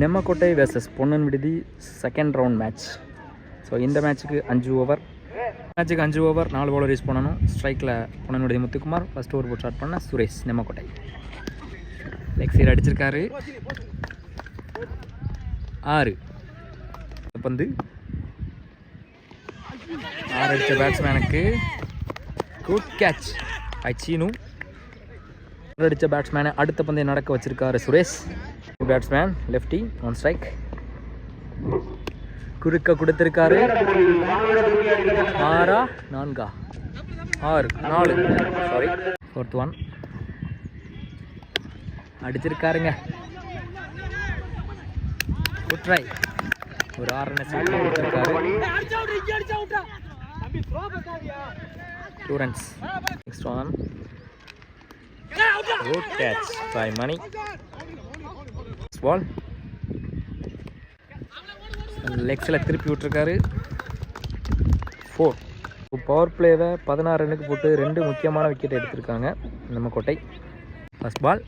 Nemmakottai versus Ponnan விடுதி second round match so இந்த மேட்ச்சுக்கு அஞ்சு ஓவர் மேட்ச்சுக்கு அஞ்சு ஓவர் நாலு பாலர் யூஸ் பண்ணணும். ஸ்ட்ரைக்கில் பொன்னன் விடுதி முத்துக்குமார் ஃபஸ்ட் ஓவர் போட்டு ஸ்டார்ட் பண்ண சுரேஷ் நெம்மக்கோட்டை லெக் சைடு அடிச்சிருக்காரு. ஆறு. பந்து. ஆறு அடித்த பேட்ஸ்மேனுக்கு குட் கேட்ச் ஐ சீனு. அடித்த பேட்ஸ்மேனை அடுத்த பந்தை நடக்க வச்சிருக்காரு Suresh batsman lefty one strike குறுக்க கொடுத்திருக்காரு. ஆறா நான்கா? ஆறு நாலு. சாரி ஃபோர்த் ஒன் அடிச்சிருக்காருங்க. குட் ஒரு ஆறு ரன் கொடுத்துருக்காரு. Two runs next one good catch by Mani ball லெக்ஸில் திருப்பி விட்டுருக்காரு. ஃபோர் பவர் பிளேவை பதினாறு ரன்னுக்கு போட்டு ரெண்டு முக்கியமான விக்கெட் எடுத்திருக்காங்க நம்ம கோட்டை. ஃபர்ஸ்ட் பால்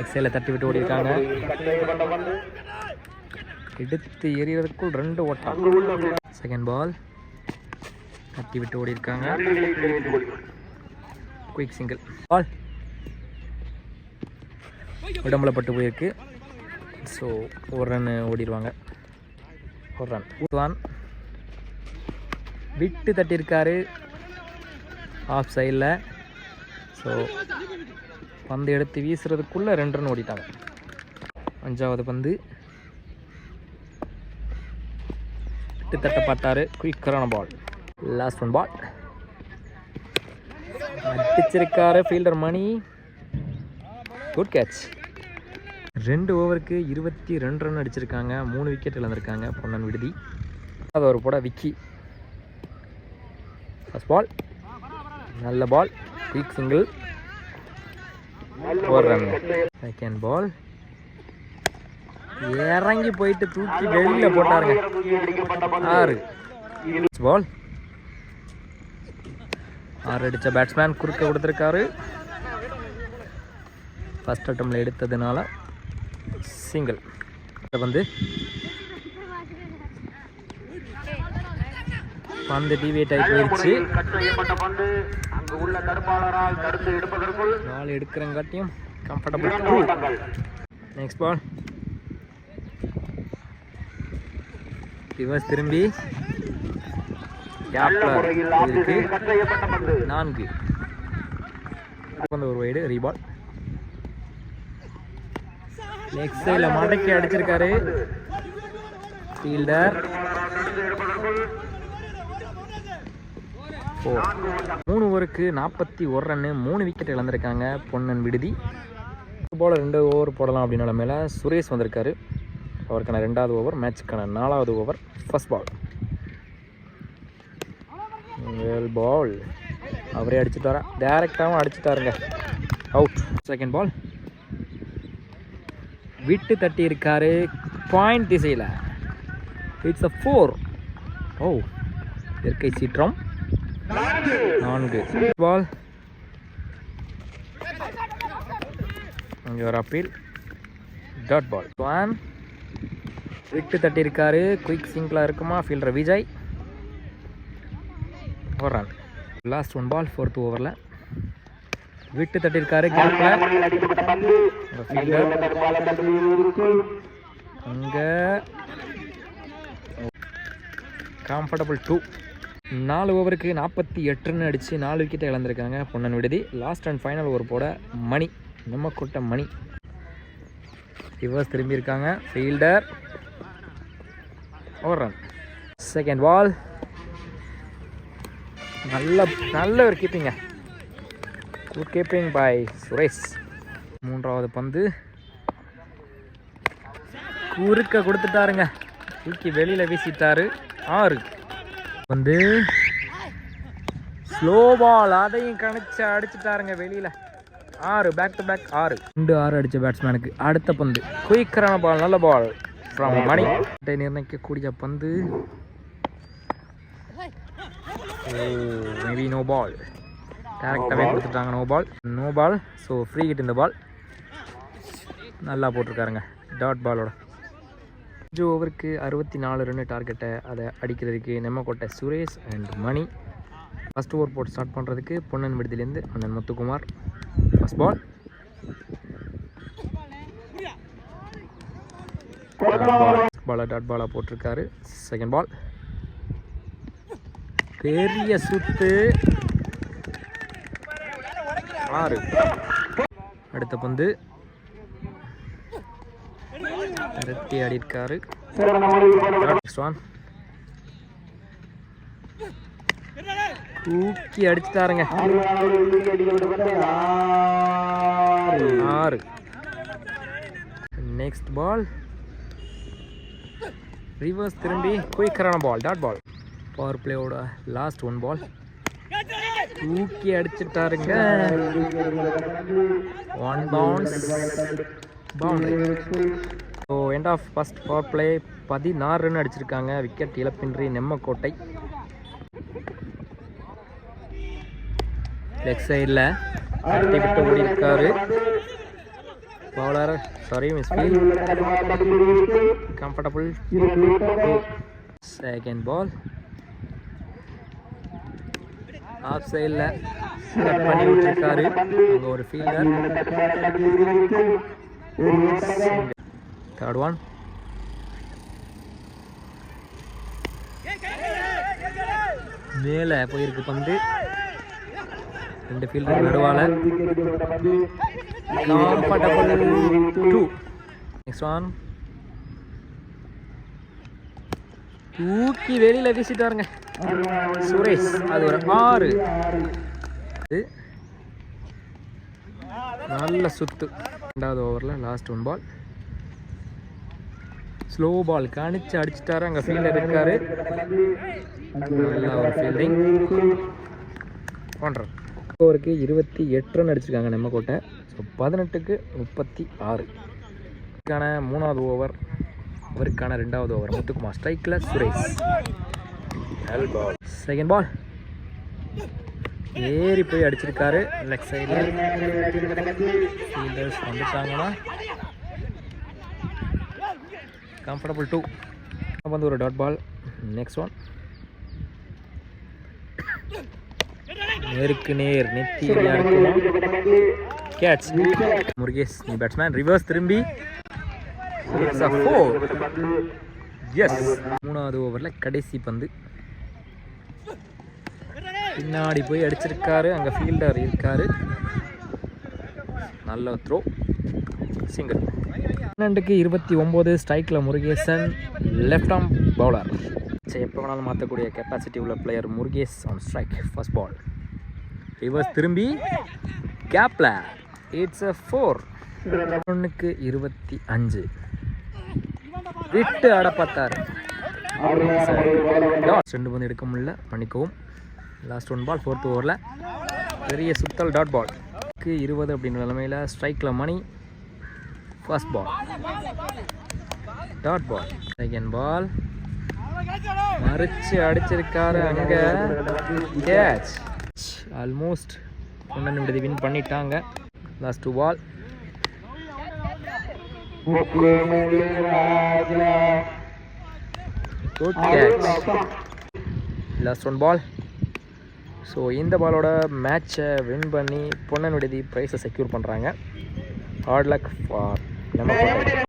எக்ஸைல தட்டி விட்டு ஓடிருக்காங்க எடுத்து எறிகிறதுக்குள் ரெண்டு ஓட்டம். செகண்ட் பால் தட்டி விட்டு ஓடிருக்காங்க குயிக் சிங்கிள் பால் உடம்புல பட்டு போயிருக்கு. ஸோ ஒரு ரன் ஓடிடுவாங்க. ஒரு ரன் ஊர்வான் விட்டு தட்டியிருக்காரு. ஆஃப் சைடில் ஸோ பந்து எடுத்து வீசுறதுக்குள்ளே ரெண்டு ரன் ஓடிட்டாங்க. அஞ்சாவது பந்து. விட்டு தட்ட பார்த்தாரு குயிக்கரான பால் லாஸ்ட் ஒன் பால் அடிச்சிருக்காரு ஃபீல்டர் மணி. குட் கேட்ச் ரெண்டு ஓவருக்கு இருபத்தி ரெண்டு ரன் அடிச்சிருக்காங்க. மூணு விக்கெட் இழந்திருக்காங்க. பொன்னன் விடுதி. அது ஒரு போட விக்கி. ஃபஸ்ட் பால் நல்ல ball quick single second ball இறங்கி போயிட்டு தூக்கி வெளியில் போட்டாருங்க. ஆறு. பால் ஆறு அடித்த பேட்ஸ்மேன் குறுக்க கொடுத்துருக்காரு. ஃபர்ஸ்ட் அட்டம்ல எடுத்ததுனால சிங்கிள் வந்து பந்து டிவியேட் ஆகி போயிடுச்சு பால் எடுக்கிறங்காட்டியும் கம்ஃபர்டபுள் நெக்ஸ்ட் பால் ரிவர்ஸ் திரும்பி. நான்கு. ஒரு வைடு ரீபால் நெக்ஸ்ட் சைடில் மடக்கி அடிச்சிருக்காரு. ஃபீல்டர் மூணு ஓவருக்கு நாற்பத்தி ஒரு ரன்னு மூணு விக்கெட் இழந்திருக்காங்க பொன்னன் விடுதி. போல் ரெண்டு ஓவர் போடலாம் அப்படின்னால மேலே சுரேஷ் வந்திருக்காரு. அவருக்கான ரெண்டாவது ஓவர் மேட்சுக்கான நாலாவது ஓவர் ஃபர்ஸ்ட் பால் வேல் பால் அவரே அடிச்சுட்டு வரா டேரெக்டாகவும் அடிச்சுட்டாருங்க. அவுட் செகண்ட் பால் விட்டு தட்டி இருக்காரு பாயிண்ட் திசையில். It's a four oh oh, இயற்கை சீற்றம். நான்கு. பால் அங்கே ஒரு அப்பீல் டாட் பால் ஒன் விட்டு தட்டி இருக்காரு குயிக் சிங்கிளாக இருக்குமா? ஃபீல்டர் விஜய் ஒரு run last one ball fourth ஓவரில் விட்டு தட்டியிருக்காரு கேப்ல அங்கே. கம்ஃபர்டபுள் டூ நாலு ஓவருக்கு நாற்பத்தி எட்டுன்னு அடித்து நாலு விக்கெட்டை இழந்திருக்காங்க பொன்னன் விடுதி. லாஸ்ட் அண்ட் ஃபைனல் ஓவர் போட மணி. நம்ம கூட்ட Mani. Reverse திரும்பியிருக்காங்க fielder over run second ball நல்ல நல்ல ஒரு கீப்பிங்க குட் கீப்பிங் பை சுரேஷ் மூன்றாவது பந்து. குறுக்க கொடுத்துட்டாருங்க. தூக்கி வெளியில் வீசிட்டாரு. ஆறு. வந்து ஸ்லோ பால் அதையும் கணிச்சு அடிச்சுட்டாருங்க வெளியில். ஆறு. பேக் டு பேக் ஆறு. ரெண்டு ஆறு அடித்த பேட்ஸ்மேனுக்கு அடுத்த பந்து. குயிக்கரான பால் நல்ல பால் ஃப்ரம் மணி. நிர்ணயிக்கக்கூடிய பந்து. மேபி நோ பால் டேரெக்டாகவே கொடுத்துட்டாங்க no ball no ball so free hit இந்த பால் நல்லா போட்டிருக்காருங்க. டாட் பாலோட அஞ்சு ஓவருக்கு அறுபத்தி நாலு ரன்னு டார்கெட்டை அதை அடிக்கிறதுக்கு Nemmakottai Suresh and Mani. First over போட்டு ஸ்டார்ட் பண்ணுறதுக்கு பொன்னன் விடுதிலேருந்து அண்ணன் முத்துக்குமார். ஃபஸ்ட் பால் பாலா டாட் பாலா போட்டிருக்காரு. செகண்ட் பால் பெரிய சுத்து. ஆறு. அடுத்த பந்து. நிறுத்தி ஆடிருக்காரு தூக்கி அடிச்சு தாருங்க தூக்கி ஆறு நெக்ஸ்ட் பால் ரிவர்ஸ் திரும்பி குயிக்கரான பால் டாட் பால் பவர் பிளேயோட லாஸ்ட் ஒன் பால் தூக்கி அடிச்சிட்டாருங்க. One bounce boundary so end of first power play பதினாறு ரன் அடிச்சிருக்காங்க. விக்கெட் இழப்பின்றி நெம்மக்கோட்டை. லெக் சைடில் தட்டி விட்டு ஓடி இருக்காரு bowler sorry miss feel comfortable second ball off சைடில் கட் பண்ணி விட்டுருக்காரு. அங்கே ஒரு ஃபீல்டர் தேர்ட் ஒன் மேலே போயிருக்கு பந்து. ரெண்டு ஃபீல்டர் நடுவால. கம்ஃபர்டபுள் டூ நெக்ஸ்ட் ஒன் தூக்கி வெளியில வீசிட்டாருங்க. சுரேஷ் அது ஒரு ஆறு. இது நல்ல சுத்து. ரெண்டாவது ஓவரில் last one ball slow ball கணிச்சு அடிச்சிட்டாரு. அங்கே ஃபீல்டர் இருக்காரு. நல்ல ஒரு ஃபீல்டிங் ஒன்றரை ஓவருக்கு இருபத்தி எட்டு ரன் அடிச்சிருக்காங்க நெம்மக்கோட்டை ஸோ பதினெட்டுக்கு முப்பத்தி ஆறு. இதுக்கான மூணாவது ஓவர். அவருக்கான ரெண்டாவது ஓவர். முத்துக்குமார். ஸ்ட்ரைக்கில் சுரேஷ். செகண்ட் பால் ஏறி போய் அடிச்சிருக்காரு. லெக் சைடில் ஃபீல்டர்ஸ் வந்துட்டாங்கன்னா கம்ஃபர்டபுள் டூ வந்து ஒரு டாட் பால் நெக்ஸ்ட் ஒன் நேருக்கு நேர் நெத்தி அடியா கேட்ச் முருகேஷ் நீ பேட்ஸ்மேன் ரிவர்ஸ் திரும்பி. இட்ஸ் அ ஃபோர் எஸ் மூணாவது ஓவரில் கடைசி பந்து. பின்னாடி போய் அடிச்சிருக்காரு. அங்கே ஃபீல்டர் இருக்காரு. நல்ல த்ரோ சிங்கிள் பன்னெண்டுக்கு இருபத்தி ஒம்பது ஸ்ட்ரைக்கில் முருகேசன் லெஃப்ட் ஆம் பவுலர் சரி எப்போ வேணாலும் மாற்றக்கூடிய கெப்பாசிட்டி உள்ள player Murugesh on strike first ball reverse திரும்பி கேப்பில் இட்ஸ் அ ஃபோர் ஒன்றுக்கு இருபத்தி அஞ்சு. விட்டு அட ரெண்டு பந்து எடுக்க முடியல. பண்ணிக்கவும். லாஸ்ட் ஒன் பால் ஃபோர்த் ஓவரில் பெரிய சுத்தல் டாட் பால் இருபது அப்படின்ற நிலமையில் ஸ்ட்ரைக்கில் Mani first ball dot ball second ball மறிச்சு அடிச்சிருக்காரு அங்கே. கேட்ச் ஆல்மோஸ்ட் ஒன்று விடுதி வின் பண்ணிட்டாங்க. Last two ball good catch last one ball so இந்த பாலோட மேட்சை வின் பண்ணி பொன்னன் விடுதி ப்ரைஸை செக்யூர் பண்ணுறாங்க ஹார்ட் லக் ஃபார் நம்ம